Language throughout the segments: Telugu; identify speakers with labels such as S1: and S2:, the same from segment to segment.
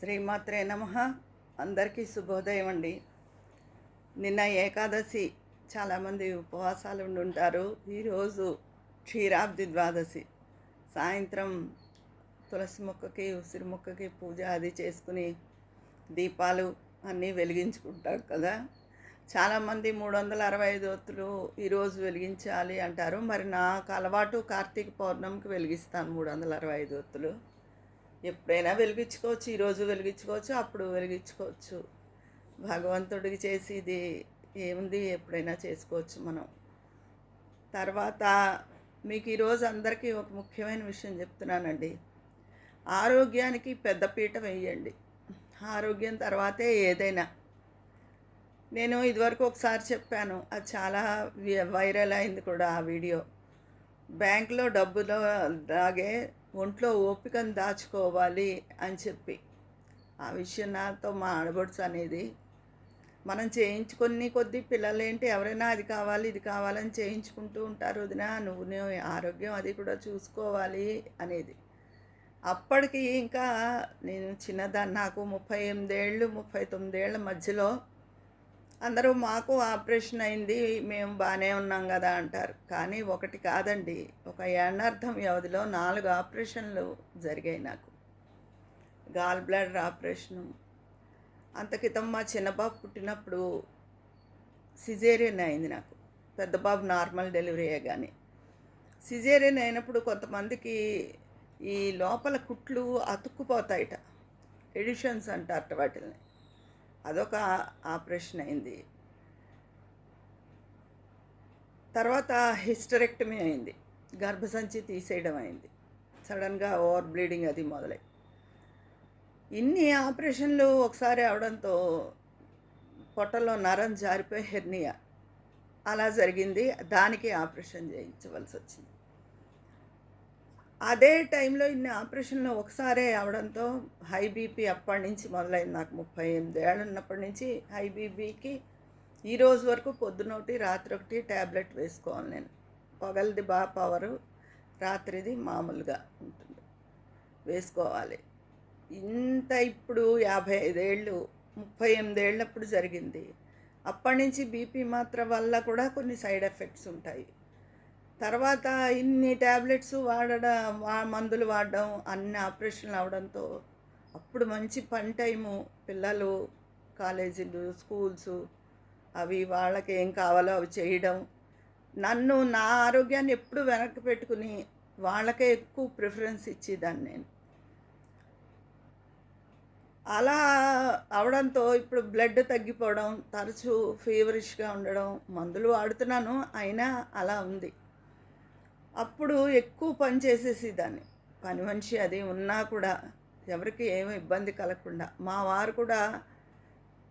S1: శ్రీమాత్రే నమ. అందరికీ శుభోదయం అండి. నిన్న ఏకాదశి చాలామంది ఉపవాసాలు ఉండుంటారు. ఈరోజు క్షీరాబ్ది ద్వాదశి. సాయంత్రం తులసి మొక్కకి ఉసిరి మొక్కకి పూజ అది చేసుకుని దీపాలు అన్నీ వెలిగించుకుంటారు కదా. చాలామంది మూడు వందల అరవై ఐదు ఒత్తులు ఈరోజు వెలిగించాలి అంటారు. మరి నాకు అలవాటు కార్తీక పౌర్ణమికి వెలిగిస్తాను మూడు వందల అరవై ఐదు ఒత్తులు. ఎప్పుడైనా వెలిగించుకోవచ్చు ఈరోజు వెలిగించుకోవచ్చు అప్పుడు వెలిగించుకోవచ్చు. భగవంతుడికి చేసేది ఏముంది ఎప్పుడైనా చేసుకోవచ్చు మనం. తర్వాత మీకు ఈరోజు అందరికీ ఒక ముఖ్యమైన విషయం చెప్తున్నానండి. ఆరోగ్యానికి పెద్దపీట వేయండి. ఆరోగ్యం తర్వాతే ఏదైనా. నేను ఇదివరకు ఒకసారి చెప్పాను అది చాలా వైరల్ అయింది కూడా ఆ వీడియో. బ్యాంకులో డబ్బులో లాగే ఒంట్లో ఓపికను దాచుకోవాలి అని చెప్పి. ఆ విషయం నాతో మా ఆడబడుచు అనేది. మనం చేయించుకుని కొద్దీ పిల్లలేంటి ఎవరైనా అది కావాలి ఇది కావాలని చేయించుకుంటూ ఉంటారు వదినా. నువ్వు నువ్వు ఆరోగ్యం అది కూడా చూసుకోవాలి అనేది. అప్పటికి ఇంకా నేను చిన్నదాన్ని నాకు ముప్పై ఎనిమిదేళ్ళు ముప్పై తొమ్మిదేళ్ళ మధ్యలో అందరూ మాకు ఆపరేషన్ అయింది మేము బాగానే ఉన్నాం కదా అంటారు. కానీ ఒకటి కాదండి ఒక ఎండార్థం వ్యవధిలో నాలుగు ఆపరేషన్లు జరిగాయి నాకు. Gall bladder operation. అంత క్రితం మా చిన్నబాబు పుట్టినప్పుడు సిజేరియన్ అయింది నాకు. పెద్ద బాబు నార్మల్ డెలివరీ కానీ సిజేరియన్ అయినప్పుడు కొంతమందికి ఈ లోపల కుట్లు అతుక్కుపోతాయిట. ఎడిషన్స్ అంటారట వాటిని అదొక ఆపరేషన్ అయింది. తర్వాత హిస్టరెక్టమీ అయింది. గర్భసంచి తీసేయడం అయింది. సడన్గా ఓవర్ బ్లీడింగ్ అది మొదలై. ఇన్ని ఆపరేషన్లు ఒకసారి అవడంతో పొట్టలో నరం జారిపోయి హెర్నియా. అలా జరిగింది. దానికి ఆపరేషన్ చేయించవలసి వచ్చింది అదే టైంలో ఇన్ని ఆపరేషన్లు ఒకసారే అవడంతో హై బీపీ అప్పటి నుంచి మొదలైంది నాకు ముప్పై ఎనిమిది ఏళ్ళు ఉన్నప్పటి నుంచి హై బీపీకి ఈ రోజు వరకు పొద్దునొకటి రాత్రి ఒకటి ట్యాబ్లెట్ వేసుకోవాలి నేను. పగలది బాగా పవరు రాత్రిది మామూలుగా ఉంటుంది. వేసుకోవాలి. ఇంత ఇప్పుడు యాభై ఐదేళ్ళు ముప్పై ఎనిమిదేళ్ళప్పుడు జరిగింది. అప్పటి నుంచి బీపీ మాత్ర వల్ల కూడా కొన్ని సైడ్ ఎఫెక్ట్స్ ఉంటాయి. తర్వాత ఇన్ని ట్యాబ్లెట్స్ వాడడం వా- మందులు వాడడం అన్ని ఆపరేషన్లు అవడంతో అప్పుడు మంచి పని టైము పిల్లలు కాలేజీలు స్కూల్స్ అవి వాళ్ళకి ఏం కావాలో అవి చేయడం. నన్ను నా ఆరోగ్యాన్ని ఎప్పుడు వెనక్కి పెట్టుకుని వాళ్ళకే ఎక్కువ ప్రిఫరెన్స్ ఇచ్చేదాన్ని నేను. అలా అవడంతో ఇప్పుడు బ్లడ్ తగ్గిపోవడం తరచూ ఫీవరిష్గా ఉండడం మందులు వాడుతున్నాను అయినా అలా ఉంది. అప్పుడు ఎక్కువ పని చేసేసి దాన్ని. పని మనిషి అది ఉన్నా కూడా ఎవరికి ఏమి ఇబ్బంది కలగకుండా. మా వారు కూడా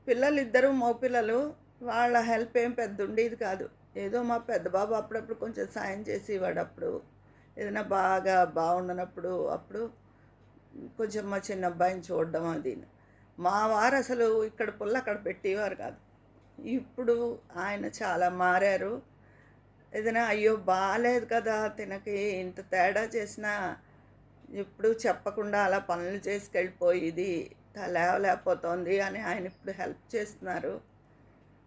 S1: పిల్లలు ఇద్దరు మగపిల్లలు వాళ్ళ హెల్ప్ ఏం పెద్ద ఉండేది కాదు. ఏదో మా పెద్ద బాబు అప్పుడప్పుడు కొంచెం సాయం చేసేవాడు అప్పుడు. ఏదైనా బాగా బాగుండనప్పుడు అప్పుడు కొంచెం మా చిన్న అబ్బాయిని చూడడం అది. మా వారు అసలు ఇక్కడ పుల్ల అక్కడ పెట్టేవారు కాదు. ఇప్పుడు ఆయన చాలా మారారు. ఏదైనా అయ్యో బాగాలేదు కదా తినకి ఇంత తేడా చేసినా ఇప్పుడు చెప్పకుండా అలా పనులు చేసుకెళ్ళిపోయేది లేవలేకపోతుంది అని ఆయన ఇప్పుడు హెల్ప్ చేస్తున్నారు.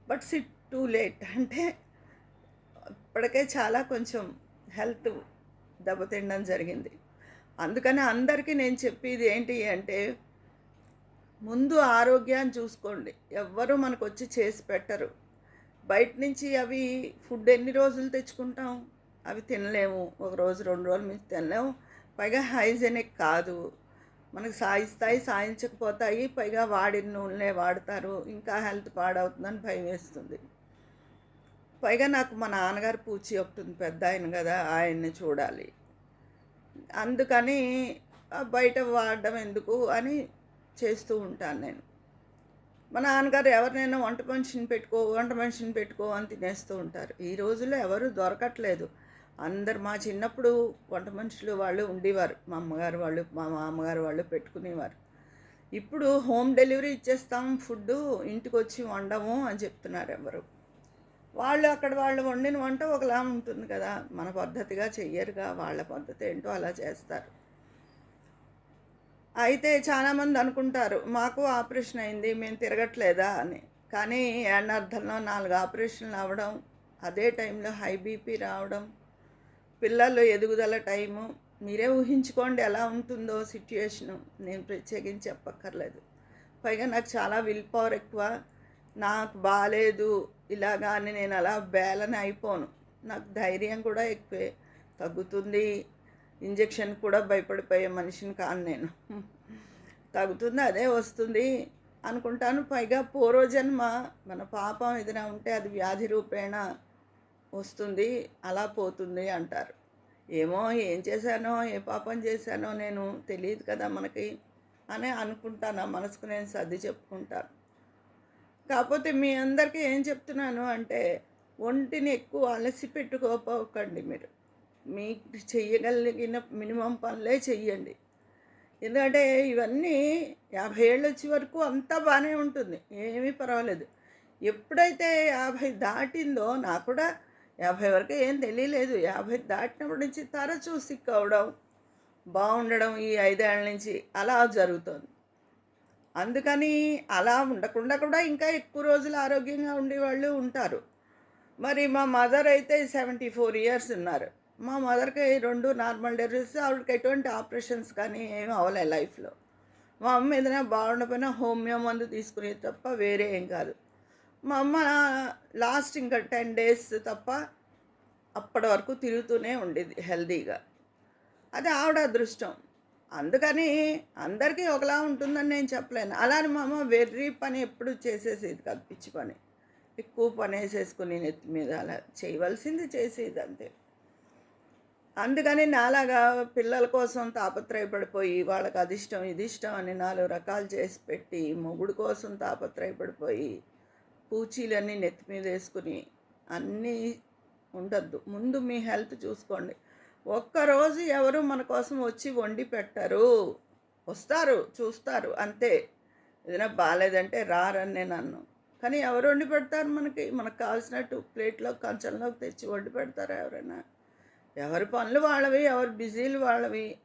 S1: బట్ సిట్ టూ లేట్. అంటే ఇప్పటికే చాలా కొంచెం హెల్త్ దెబ్బతినడం జరిగింది. అందుకని అందరికీ నేను చెప్పేది ఏంటి అంటే ముందు ఆరోగ్యాన్ని చూసుకోండి. ఎవ్వరూ మనకు వచ్చి చేసి పెట్టరు. బయట నుంచి అవి ఫుడ్ ఎన్ని రోజులు తెచ్చుకుంటాం? అవి తినలేము. ఒక రోజు రెండు రోజులు మించి తినలేము. పైగా హైజెనిక్ కాదు. మనకు సాయిస్తాయి సాయించకపోతాయి. పైగా వాడిన నూనె వాడతారు. ఇంకా హెల్త్ పాడవుతుందని భయం వేస్తుంది. పైగా నాకు మా నాన్నగారు పూచి ఒకటి ఉంది పెద్ద ఆయన కదా ఆయన్ని చూడాలి. అందుకని బయట వాడడం ఎందుకు? అని చేస్తూ ఉంటాను నేను. మా నాన్నగారు ఎవరినైనా వంట మనిషిని పెట్టుకో వంట మనిషిని పెట్టుకో అని తినేస్తూ ఉంటారు. ఈ రోజుల్లో ఎవరు దొరకట్లేదు. అందరు మా చిన్నప్పుడు వంట మనుషులు వాళ్ళు ఉండేవారు. మా అమ్మగారు వాళ్ళు మా మామగారు వాళ్ళు పెట్టుకునేవారు. ఇప్పుడు హోమ్ డెలివరీ ఇచ్చేస్తాం ఫుడ్ ఇంటికి వచ్చి వండము అని చెప్తున్నారు ఎవరు. వాళ్ళు అక్కడ వాళ్ళు వండిన వంట ఒకలా ఉంటుంది కదా. మన పద్ధతిగా చెయ్యరుగా వాళ్ళ పద్ధతి ఏంటో అలా చేస్తారు. అయితే చాలామంది అనుకుంటారు మాకు ఆపరేషన్ అయింది మేము తిరగట్లేదా? అని. కానీ ఏడార్థంలో నాలుగు ఆపరేషన్లు అవ్వడం అదే టైంలో హై బీపీ రావడం పిల్లలు ఎదుగుదల టైము మీరే ఊహించుకోండి ఎలా ఉంటుందో సిచ్యుయేషను. నేను ప్రత్యేకించి చెప్పక్కర్లేదు. పైగా నాకు చాలా విల్ పవర్ ఎక్కువ నాకు బాగాలేదు ఇలాగా అని నేను అలా బేలని అయిపోను నాకు ధైర్యం కూడా ఎక్కువే తగ్గుతుంది ఇంజెక్షన్ కూడా భయపడిపోయే మనిషిని కాను నేను. తగ్గుతుంది అదే వస్తుంది అనుకుంటాను. పైగా పూర్వజన్మ మన పాపం ఏదైనా ఉంటే అది వ్యాధి రూపేణ వస్తుంది అలా పోతుంది అంటారు. ఏమో ఏం చేశానో ఏ పాపం చేశానో నేను తెలియదు కదా మనకి అని అనుకుంటాను ఆ మనసుకు నేను సర్ది చెప్పుకుంటాను. కాకపోతే మీ అందరికీ ఏం చెప్తున్నాను అంటే ఒంటిని ఎక్కువ అలసి పెట్టుకోపోకండి మీరు. మీకు చెయ్యగలిగిన మినిమం పనులే చెయ్యండి. ఎందుకంటే ఇవన్నీ యాభై ఏళ్ళు వచ్చే వరకు అంతా బాగానే ఉంటుంది. ఏమీ పర్వాలేదు. ఎప్పుడైతే యాభై దాటిందో నాకు కూడా యాభై వరకు ఏం తెలియలేదు. యాభై దాటినప్పటి నుంచి తరచూ సిక్ అవడం బాగుండడం ఈ ఐదేళ్ళ నుంచి అలా జరుగుతుంది. అందుకని అలా ఉండకుండా కూడా ఇంకా ఎక్కువ రోజులు ఆరోగ్యంగా ఉండేవాళ్ళు ఉంటారు. మరి మా మదర్ అయితే సెవెంటీ ఫోర్ ఇయర్స్ ఉన్నారు. మా మదర్కి రెండు నార్మల్ డెలివరీస్ ఆవిడకి ఎటువంటి ఆపరేషన్స్ కానీ ఏమి అవ్వలే లైఫ్లో. మా అమ్మ ఏదైనా బాగుండకపోయినా హోమియో మందు తీసుకునేది తప్ప వేరే ఏం కాదు. మా అమ్మ లాస్ట్ ఇంకా టెన్ డేస్ తప్ప అప్పటి వరకు తిరుగుతూనే ఉండేది హెల్దీగా అది ఆవిడ అదృష్టం. అందుకని అందరికీ ఒకలా ఉంటుందని నేను చెప్పలేను. అలానే మా అమ్మ వెర్రి పని ఎప్పుడు చేసేసేది కాదు పిచ్చి పని. ఎక్కువ పని వేసేసుకుని నెత్తి మీద అలా చేయవలసింది చేసేది అంతే. అందుకని నాలాగా పిల్లల కోసం తాపత్రయపడిపోయి వాళ్ళకి అది ఇష్టం ఇది ఇష్టం అని నాలుగు రకాలు చేసి పెట్టి మొగుడు కోసం తాపత్రయపడిపోయి పూచీలన్నీ నెత్తి మీద వేసుకుని అన్నీ ఉండద్దు. ముందు మీ హెల్త్ చూసుకోండి. ఒక్కరోజు ఎవరు మన కోసం వచ్చి వండి పెట్టరు. వస్తారు చూస్తారు. అంతే. ఏదైనా బాగాలేదంటే రారని నేను అన్ను కానీ ఎవరు వండి పెడతారు మనకి? మనకు కావాల్సినట్టు ప్లేట్లో కంచంలోకి తెచ్చి వండి పెడతారా ఎవరైనా? ఎవరి పనులు వాళ్ళవి ఎవరి బిజీలు వాళ్ళవి.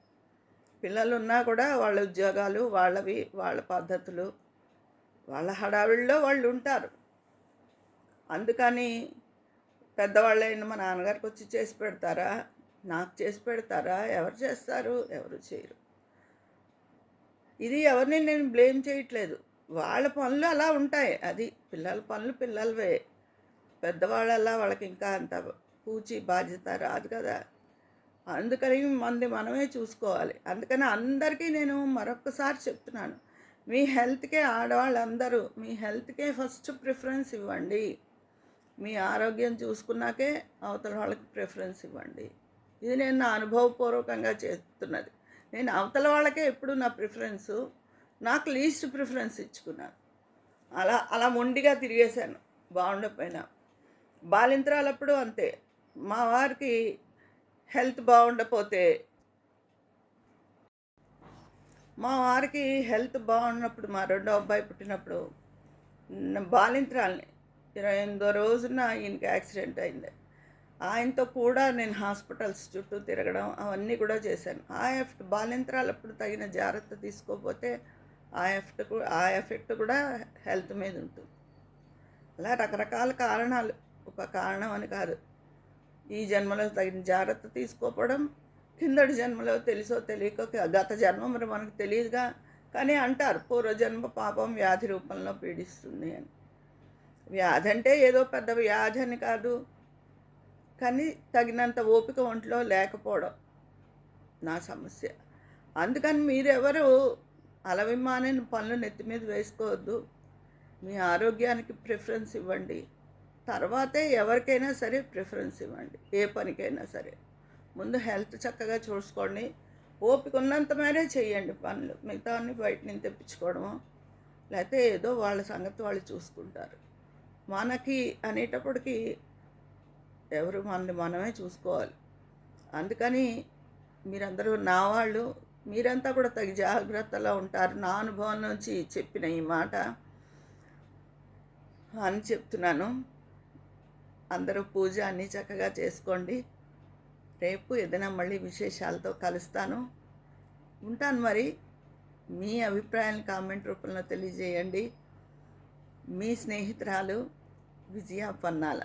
S1: పిల్లలు ఉన్నా కూడా వాళ్ళ ఉద్యోగాలు వాళ్ళవి వాళ్ళ పద్ధతులు. వాళ్ళ హడావిడిలో వాళ్ళు ఉంటారు. అందుకని పెద్దవాళ్ళైన మా నాన్నగారికి వచ్చి చేసి పెడతారా? నాకు చేసి పెడతారా? ఎవరు చేస్తారు? ఎవరు చేయరు. ఇది ఎవరిని నేను బ్లేమ్ చేయట్లేదు. వాళ్ళ పనులు అలా ఉంటాయి. అది పిల్లల పనులు పిల్లలవే. పెద్దవాళ్ళల్లా వాళ్ళకి ఇంకా అంత పూచి బాధ్యత రాదు కదా. అందుకని మంది మనమే చూసుకోవాలి. అందుకని అందరికీ నేను మరొకసారి చెప్తున్నాను. మీ హెల్త్కే ఆడవాళ్ళందరూ మీ హెల్త్కే ఫస్ట్ ప్రిఫరెన్స్ ఇవ్వండి. మీ ఆరోగ్యం చూసుకున్నాకే అవతల వాళ్ళకి ప్రిఫరెన్స్ ఇవ్వండి. ఇది నేను నా అనుభవపూర్వకంగా చేస్తున్నది నేను అవతల వాళ్ళకే ఎప్పుడు నా ప్రిఫరెన్సు నాకు లీస్ట్ ప్రిఫరెన్స్ ఇచ్చుకున్నాను అలా అలా మొండిగా తిరిగేశాను బాగుండకపోయినా. బాలింతరాలప్పుడు అంతే. మా వారికి హెల్త్ బాగుండపోతే మా వారికి హెల్త్ బాగున్నప్పుడు మా రెండో అబ్బాయి పుట్టినప్పుడు బాలింత్రాలని బాలింతరాల్ని ఇరవై ఎనిమిదో రోజున ఈయనకి యాక్సిడెంట్ అయింది. ఆయనతో కూడా నేను హాస్పిటల్స్ చుట్టూ తిరగడం అవన్నీ కూడా చేశాను. ఆ ఎఫెక్ట్ బాలింత్రాలప్పుడు తగిన జాగ్రత్త తీసుకోకపోతే ఆ ఎఫెక్ట్ ఆ ఎఫెక్ట్ కూడా హెల్త్ మీద ఉంటుంది. అలా రకరకాల కారణాలు ఒక కారణం అని కాదు. ఈ జన్మలో తగిన జాగ్రత్త తీసుకోపోవడం కిందటి జన్మలో తెలుసో తెలియక గత జన్మ మరి మనకు తెలియదుగా కానీ అంటారు పూర్వజన్మ పాపం వ్యాధి రూపంలో పీడిస్తుంది అని. వ్యాధి అంటే ఏదో పెద్ద వ్యాధి అని కాదు కానీ తగినంత ఓపిక ఒంట్లో లేకపోవడం నా సమస్య. అందుకని మీరెవరు అలవిమానైన పనులు నెత్తి మీద వేసుకోవద్దు. మీ ఆరోగ్యానికి ప్రిఫరెన్స్ ఇవ్వండి. తర్వాతే ఎవరికైనా సరే ప్రిఫరెన్స్ ఇవ్వండి. ఏ పనికైనా సరే. ముందు హెల్త్ చక్కగా చూసుకోండి. ఓపిక ఉన్నంత మేరే చేయండి పనులు. మిగతా అన్ని బయట నుంచి తెప్పించుకోవడము లేకపోతే ఏదో వాళ్ళ సంగతి వాళ్ళు చూసుకుంటారు. మనకి అనేటప్పటికీ ఎవరు మనల్ని మనమే చూసుకోవాలి. అందుకని మీరందరూ నా వాళ్ళు మీరంతా కూడా తగి జాగ్రత్తలో ఉంటారు. నా అనుభవం నుంచి చెప్పిన ఈ మాట అని చెప్తున్నాను. అందరూ పూజ అన్నీ చక్కగా చేసుకోండి. రేపు ఏదైనా మళ్ళీ విశేషాలతో కలుస్తాను. ఉంటాను మరి. మీ అభిప్రాయాలను కామెంట్ రూపంలో తెలియజేయండి. మీ స్నేహితురాలు విజయ పన్నాల.